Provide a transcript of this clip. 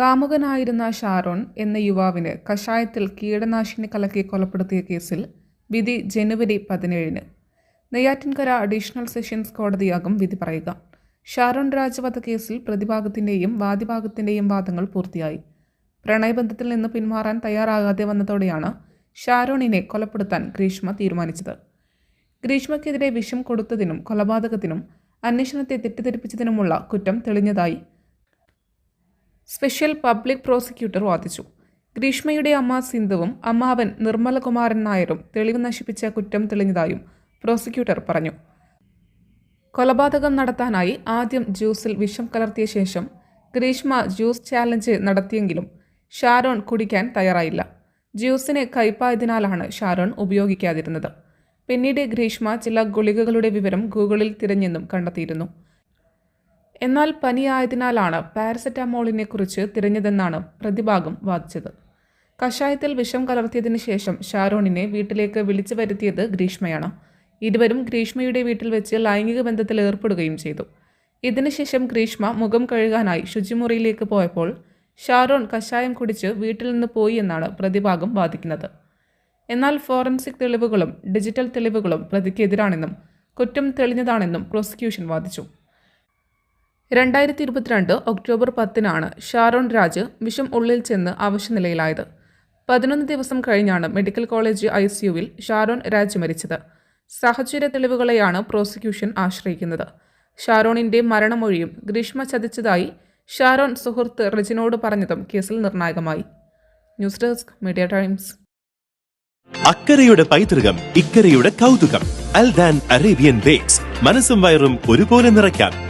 കാമുകനായിരുന്ന ഷാരോൺ എന്ന യുവാവിന് കഷായത്തിൽ കീടനാശിനി കലക്കി കൊലപ്പെടുത്തിയ കേസിൽ വിധി ജനുവരി പതിനേഴിന്. നെയ്യാറ്റിൻകര അഡീഷണൽ സെഷൻസ് കോടതിയാകും വിധി പറയുക. ഷാരോൺ രാജവധ കേസിൽ പ്രതിഭാഗത്തിന്റെയും വാദിഭാഗത്തിന്റെയും വാദങ്ങൾ പൂർത്തിയായി. പ്രണയബന്ധത്തിൽ നിന്ന് പിന്മാറാൻ തയ്യാറാകാതെ വന്നതോടെയാണ് ഷാരോണിനെ കൊലപ്പെടുത്താൻ ഗ്രീഷ്മ തീരുമാനിച്ചത്. ഗ്രീഷ്മയ്ക്കെതിരെ വിഷം കൊടുത്തതിനും കൊലപാതകത്തിനും അന്വേഷണത്തെ തെറ്റിദ്ധരിപ്പിച്ചതിനുമുള്ള കുറ്റം തെളിഞ്ഞതായി സ്പെഷ്യൽ പബ്ലിക് പ്രോസിക്യൂട്ടർ വാദിച്ചു. ഗ്രീഷ്മയുടെ അമ്മ സിന്ധുവും അമ്മാവൻ നിർമ്മലകുമാരൻ നായരും തെളിവ് നശിപ്പിച്ച കുറ്റം തെളിഞ്ഞതായും പ്രോസിക്യൂട്ടർ പറഞ്ഞു. കൊലപാതകം നടത്താനായി ആദ്യം ജ്യൂസിൽ വിഷം കലർത്തിയ ശേഷം ഗ്രീഷ്മ ജ്യൂസ് ചാലഞ്ച് നടത്തിയെങ്കിലും ഷാരോൺ കുടിക്കാൻ തയ്യാറായില്ല. ജ്യൂസിന് കയ്പായതിനാലാണ് ഷാരോൺ ഉപയോഗിക്കാതിരുന്നത്. പിന്നീട് ഗ്രീഷ്മ ചില ഗുളികകളുടെ വിവരം ഗൂഗിളിൽ തിരഞ്ഞെന്നും കണ്ടെത്തിയിരുന്നു. എന്നാൽ പനിയായതിനാലാണ് പാരസെറ്റാമോളിനെ കുറിച്ച് തിരഞ്ഞതെന്നാണ് പ്രതിഭാഗം വാദിച്ചത്. കഷായത്തിൽ വിഷം കലർത്തിയതിനു ശേഷം ഷാരോണിനെ വീട്ടിലേക്ക് വിളിച്ചു വരുത്തിയത് ഗ്രീഷ്മയാണ്. ഇരുവരും ഗ്രീഷ്മയുടെ വീട്ടിൽ വെച്ച് ലൈംഗിക ബന്ധത്തിൽ ഏർപ്പെടുകയും ചെയ്തു. ഇതിനുശേഷം ഗ്രീഷ്മ മുഖം കഴുകാനായി ശുചിമുറിയിലേക്ക് പോയപ്പോൾ ഷാരോൺ കഷായം കുടിച്ച് വീട്ടിൽ നിന്ന് പോയി എന്നാണ് പ്രതിഭാഗം വാദിക്കുന്നത്. എന്നാൽ ഫോറൻസിക് തെളിവുകളും ഡിജിറ്റൽ തെളിവുകളും പ്രതിക്കെതിരാണെന്നും കുറ്റം തെളിഞ്ഞതാണെന്നും പ്രോസിക്യൂഷൻ വാദിച്ചു. രണ്ടായിരത്തി ഇരുപത്തിരണ്ട് ഒക്ടോബർ പത്തിനാണ് ഷാരോൺ രാജ് വിഷം ഉള്ളിൽ ചെന്ന് അവശനിലയിലായത് പതിനൊന്ന് ദിവസം കഴിഞ്ഞാണ് മെഡിക്കൽ കോളേജ് ഐ സിയുവിൽ ഷാരോൺ രാജ് മരിച്ചത്. സാഹചര്യ തെളിവുകളെയാണ് പ്രോസിക്യൂഷൻ ആശ്രയിക്കുന്നത്. ഷാരോണിന്റെ മരണമൊഴിയും ഗ്രീഷ്മ ചതിച്ചതായി ഷാരോൺ സുഹൃത്ത് റജിനോട് പറഞ്ഞതും കേസിൽ നിർണായകമായി. News desk media times. അക്കരയുടെ പൈതൃകം ഇക്കരയുടെ കൗതുകം അൽദാൻ അറേബ്യൻ ബേക്സ്. മനസ്സും വയറും ഒരുപോലെ നിറയ്ക്കാം.